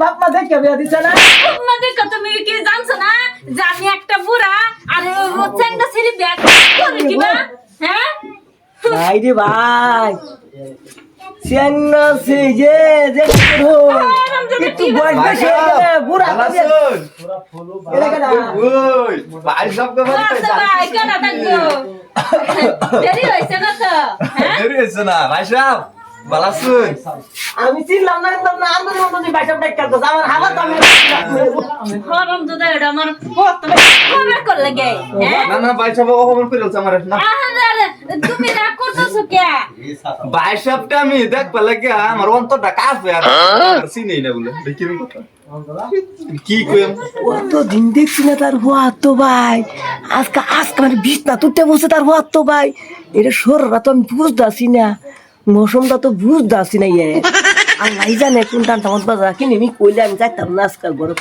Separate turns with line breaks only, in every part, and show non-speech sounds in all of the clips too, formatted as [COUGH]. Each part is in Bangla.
বাপ মা দেখে বিয়া দিছে না?
তোমাদের কথা তুমি কি জানছো না? যে আমি একটা বুড়া আর চ্যাংটা ছেলে ব্যাগ করে দিবা হ্যাঁ?
ভাই রে ভাই। চেন্না সে যে যে করো একটু বয়স বেশি বুড়া
ভালো
হবে।
আছেন? ওই, ভাই সব
আচ্ছা ভাই কেন থাকব? [LAUGHS] দেরি হয়েছে না তো? হ্যাঁ?
দেরি হয়েছে না। ভাই সাহেব
আমি চিনলাম না না আন্দোলন ডাক আমার আমি
কত হ্যাঁ?
না না অপমান না।
তুমি রাগ করতেছো কে?
ভাই আমি দেখ পেলে কি আমার অন্তরটা কাঁপে আর চিনি না বলে দেখি কথা। কি কইম?
অত দিন দেখছি না তার হওয়া তো ভাই। আজকে আজকে মানে বিষ না তুলতে বসে তার হওয়া তো ভাই। এটা সররা তো আমি বুঝতেছি না। মৌসুমটা তো বুঝতেছি না ইয়ে। আল্লাহ জানে কোন টান টামত বাজার কিনে আমি কইলে আমি যাইতাম না আজকাল বড়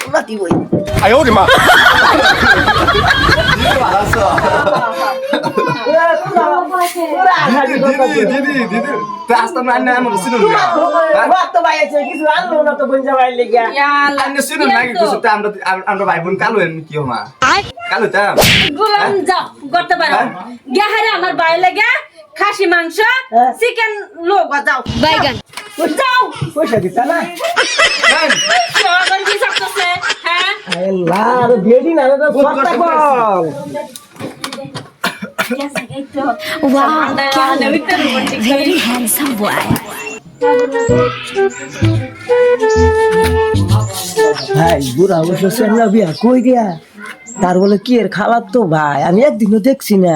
আসতাম না না আমার ভাই বোন কালো কি কালো
গুলাম করতে পারো? গেহারে বাইরে লাগে খাসি মাংস
হ্যাঁ।
চিকেন লোক যাও। বাইগান। যাও।
পয়সা দিতা না।
হ্যাঁ? Very handsome boy.
ভাই বুড়া অবশ্য সেমরা বিয়া কই দিয়া? তার বলে কি এর খাবার তো ভাই? আমি একদিনও দেখছি না।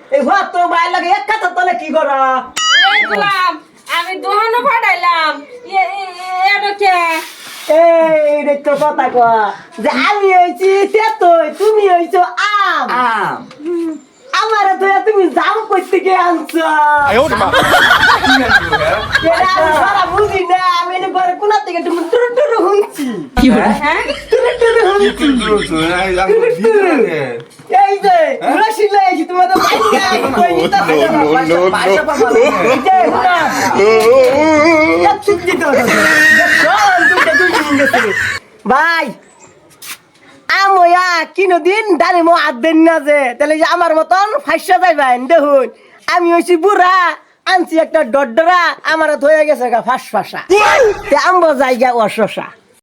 দিদি
তো এই লাগে এক কাতা তলে কি করা?
এই গুলাম আমি দোহানো ফাটাইলাম। এটা কে?
এই দেখতো কথা কয়া। যে আমি হয়েছি তেতই তুমি হয়েছো আম।
আম।
আমারে তো তুমি জাম করতে গিয়ে আনছো। আমি সারা বুঝি না আমি ঘরে কোনা থেকে তুমি টুরু টুরু হুঁচি
হ্যাঁ?
টুরু টুরু হুঁচি এই যে ভাই কিনো দিন ডানি মো হাত দেন না যে তাহলে যে আমার মতন ফাইসা যাইবেন দেখুন আমি হইছি বুড়া আনছি একটা ডডরা আমার ধয়ে গেছে ফাঁস ফাঁসা আম্ব জায়গা অশসা